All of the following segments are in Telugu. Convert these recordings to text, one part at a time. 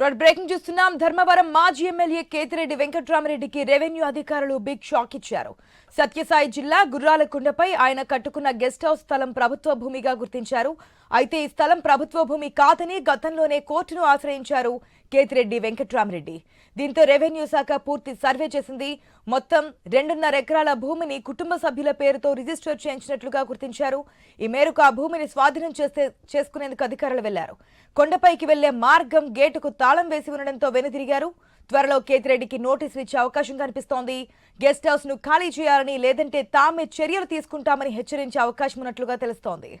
రైట్ బ్రేకింగ్ చూస్తున్నాం. ధర్మవరం మాజీ ఎమ్మెల్యే కేతిరెడ్డి వెంకట్రామరెడ్డికి రెవెన్యూ అధికారులు బిగ్ షాక్ ఇచ్చారు. సత్యసాయి జిల్లా గుర్రాలకుండపై ఆయన కట్టుకున్న గెస్ట్ హౌస్ స్థలం ప్రభుత్వ భూమిగా గుర్తించారు. అయితే ఈ స్థలం ప్రభుత్వ భూమి కాదని గతంలోనే కోర్టును ఆశ్రయించారు కేతిరెడ్డి వెంకట్రామరెడ్డి. దీంతో రెవెన్యూ శాఖ పూర్తి సర్వే చేసింది. మొత్తం రెండున్నర ఎకరాల భూమిని కుటుంబ సభ్యుల పేరుతో రిజిస్టర్ చేయించినట్లుగా గుర్తించారు. ఈ మేరకు ఆ భూమిని స్వాధీనం చేస్తే చేసుకునేందుకు అధికారులు వెళ్ళారు. కొండపైకి వెళ్ళే మార్గం గేటుకు తాళం వేసి ఉండడంతో వెనుదిరిగారు. త్వరలో కేతిరెడ్డికి నోటీసులు ఇచ్చే అవకాశం కనిపిస్తోంది. గెస్ట్ హౌస్ను ఖాళీ చేయాలని లేదంటే తామే చర్యలు తీసుకుంటామని హెచ్చరించే అవకాశం ఉన్నట్లుగా తెలుస్తోంది.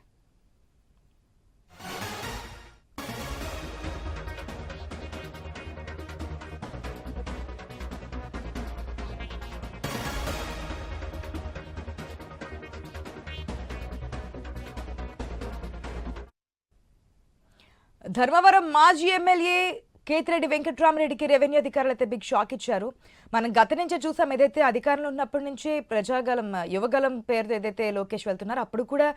ధర్మవరం మాజీ ఎమ్మెల్యే కేతిరెడ్డి వెంకట్రామరెడ్డికి రెవెన్యూ అధికారులు అయితే బిగ్ షాక్ ఇచ్చారు. మనం గత నుంచే చూసాం ఏదైతే అధికారంలో ఉన్నప్పటి నుంచి ప్రజాగలం యువగలం పేరుతో ఏదైతే లోకేష్ వెళ్తున్నారో అప్పుడు కూడా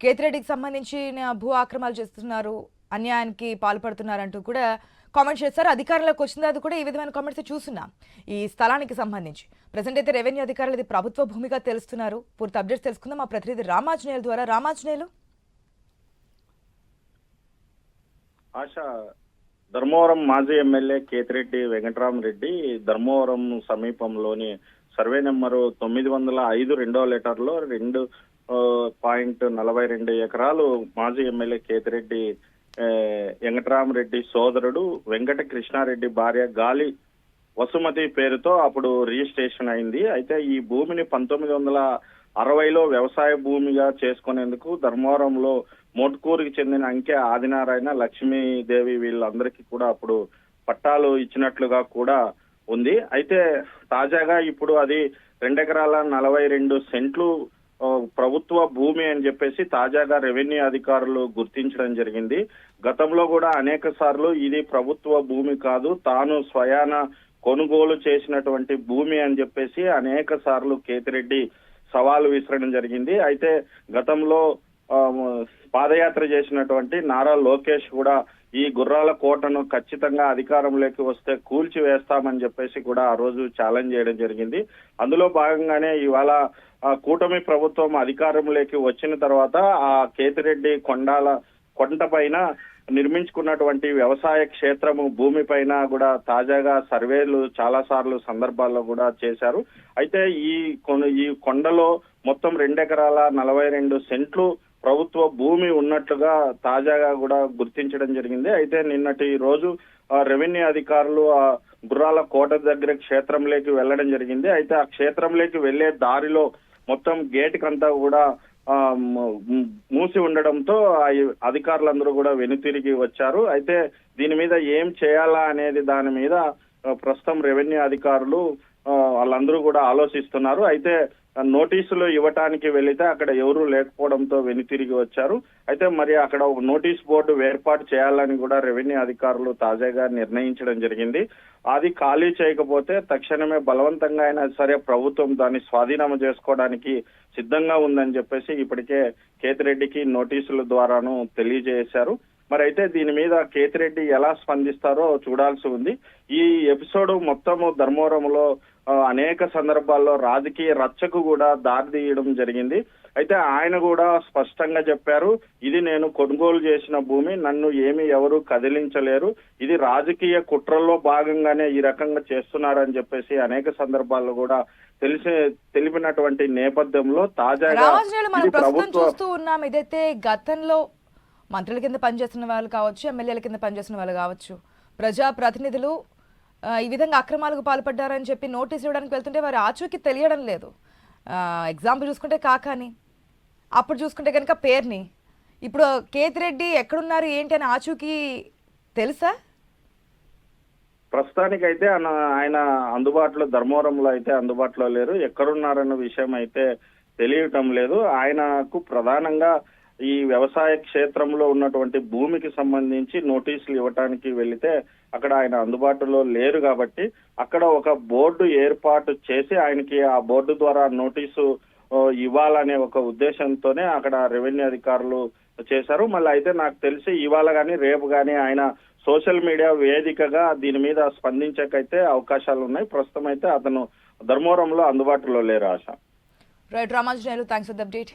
కేతిరెడ్డికి సంబంధించిన భూ ఆక్రమాలు చేస్తున్నారు అన్యాయానికి పాల్పడుతున్నారంటూ కూడా కామెంట్స్ చేస్తారు. అధికారంలోకి వచ్చిన తర్వాత కూడా ఈ విధమైన కామెంట్స్ చూస్తున్నాం. ఈ స్థలానికి సంబంధించి ప్రజెంట్ అయితే రెవెన్యూ అధికారులు ఇది ప్రభుత్వ భూమిగా తెలుస్తున్నారు. పూర్తి అప్డేట్స్ తెలుసుకుందాం. మా ప్రతినిధి రామాజనేయుల ద్వారా. రామాజనేయులు? ఆశ. ధర్మవరం మాజీ ఎమ్మెల్యే కేతిరెడ్డి వెంకటరామరెడ్డి ధర్మవరం సమీపంలోని సర్వే నెంబరు తొమ్మిది వందల ఐదు రెండో లెటర్లో రెండు పాయింట్ నలభై రెండు ఎకరాలు మాజీ ఎమ్మెల్యే కేతిరెడ్డి వెంకటరామరెడ్డి సోదరుడు వెంకట కృష్ణారెడ్డి భార్య గాలి వసుమతి పేరుతో అప్పుడు రిజిస్ట్రేషన్ అయింది. అయితే ఈ భూమిని పంతొమ్మిది వందల అరవైలో వ్యవసాయ భూమిగా చేసుకునేందుకు ధర్మవరంలో మోట్కూరుకి చెందిన అంకె ఆదినారాయణ లక్ష్మీదేవి వీళ్ళందరికీ కూడా అప్పుడు పట్టాలు ఇచ్చినట్లుగా కూడా ఉంది. అయితే తాజాగా ఇప్పుడు అది రెండెకరాల నలభై రెండు సెంట్లు ప్రభుత్వ భూమి అని చెప్పేసి తాజాగా రెవెన్యూ అధికారులు గుర్తించడం జరిగింది. గతంలో కూడా అనేక సార్లు ఇది ప్రభుత్వ భూమి కాదు తాను స్వయాన కొనుగోలు చేసినటువంటి భూమి అని చెప్పేసి అనేక సార్లు కేతిరెడ్డి సవాలు విసరడం జరిగింది. అయితే గతంలో పాదయాత్ర చేసినటువంటి నారా లోకేష్ కూడా ఈ గుర్రాల కోటను ఖచ్చితంగా అధికారంలోకి వస్తే కూల్చి వేస్తామని చెప్పేసి కూడా ఆ రోజు ఛాలెంజ్ చేయడం జరిగింది. అందులో భాగంగానే ఇవాళ కూటమి ప్రభుత్వం అధికారంలోకి వచ్చిన తర్వాత ఆ కేతిరెడ్డి కొండాల కొండ పైన నిర్మించుకున్నటువంటి వ్యవసాయ క్షేత్రము భూమి పైన కూడా తాజాగా సర్వేలు చాలా సార్లు సందర్భాల్లో కూడా చేశారు. అయితే ఈ ఈ కొండలో మొత్తం రెండెకరాల నలభై రెండు సెంట్లు ప్రభుత్వ భూమి ఉన్నట్లుగా తాజాగా కూడా గుర్తించడం జరిగింది. అయితే నిన్నటి రోజు ఆ, రెవెన్యూ అధికారులు ఆ గుర్రాల కోట దగ్గర క్షేత్రంలోకి వెళ్ళడం జరిగింది. అయితే ఆ క్షేత్రంలోకి వెళ్ళే దారిలో మొత్తం గేట్ కంతా కూడా ఆ, మూసి ఉండడంతో ఆ అధికారులందరూ కూడా వెనుతిరిగి వచ్చారు. అయితే దీని మీద ఏం చేయాలా అనేది దాని మీద ప్రస్తుతం రెవెన్యూ అధికారులు వాళ్ళందరూ కూడా ఆలోచిస్తున్నారు. అయితే నోటీసులు ఇవ్వటానికి వెళితే అక్కడ ఎవరూ లేకపోవడంతో వెనుతిరిగి వచ్చారు. అయితే మరి అక్కడ ఒక నోటీస్ బోర్డు ఏర్పాటు చేయాలని కూడా రెవెన్యూ అధికారులు తాజాగా నిర్ణయించడం జరిగింది. అది ఖాళీ చేయకపోతే తక్షణమే బలవంతంగా అయినా సరే ప్రభుత్వం దాన్ని స్వాధీనం చేసుకోవడానికి సిద్ధంగా ఉందని చెప్పేసి ఇప్పటికే కేతిరెడ్డికి నోటీసుల ద్వారాను తెలియజేశారు. మరి అయితే దీని మీద కేతిరెడ్డి ఎలా స్పందిస్తారో చూడాల్సి ఉంది. ఈ ఎపిసోడ్ మొత్తము ధర్మవరంలో అనేక సందర్భాల్లో రాజకీయ రచ్చకు కూడా దారితీయడం జరిగింది. అయితే ఆయన కూడా స్పష్టంగా చెప్పారు ఇది నేను కొనుగోలు చేసిన భూమి నన్ను ఏమి ఎవరు కదిలించలేరు ఇది రాజకీయ కుట్రల్లో భాగంగానే ఈ రకంగా చేస్తున్నారని చెప్పేసి అనేక సందర్భాల్లో కూడా తెలిసి తెలిపినటువంటి నేపథ్యంలో తాజాగా చూస్తూ ఉన్నాం ఇదైతే గతంలో మంత్రుల కింద పనిచేస్తున్న వాళ్ళు కావచ్చు ఎమ్మెల్యేల కింద పనిచేస్తున్న వాళ్ళు కావచ్చు ప్రజా ప్రతినిధులు ఆ, ఈ విధంగా అక్రమాలకు పాల్పడ్డారని చెప్పి నోటీస్ ఇవ్వడానికి వెళ్తుంటే వారి ఆచూకీ తెలియడం లేదు. ఎగ్జాంపుల్ చూసుకుంటే కాకాని. అప్పుడు చూసుకుంటే కనుక పేరుని. ఇప్పుడు కేతిరెడ్డి ఎక్కడున్నారు ఏంటి అని ఆచూకీ తెలుసా? ప్రస్తుతానికైతే ఆయన ఆయన అందుబాటులో ధర్మవరంలో అయితే అందుబాటులో లేరు. ఎక్కడున్నారన్న విషయం అయితే తెలియటం లేదు. ఆయనకు ప్రధానంగా ఈ వ్యవసాయ క్షేత్రంలో ఉన్నటువంటి భూమికి సంబంధించి నోటీసులు ఇవ్వటానికి వెళితే అక్కడ ఆయన అందుబాటులో లేరు కాబట్టి అక్కడ ఒక బోర్డు ఏర్పాటు చేసి ఆయనకి ఆ బోర్డు ద్వారా నోటీసు ఇవ్వాలనే ఒక ఉద్దేశంతోనే అక్కడ రెవెన్యూ అధికారులు చేశారు. మళ్ళీ అయితే నాకు తెలిసి ఇవాళ కానీ రేపు కానీ ఆయన సోషల్ మీడియా వేదికగా దీని మీద స్పందించకైతే అవకాశాలు ఉన్నాయి. ప్రస్తుతం అయితే అతను ధర్మవరంలో అందుబాటులో లేరు ఆశ. Right Ramaju thanks for update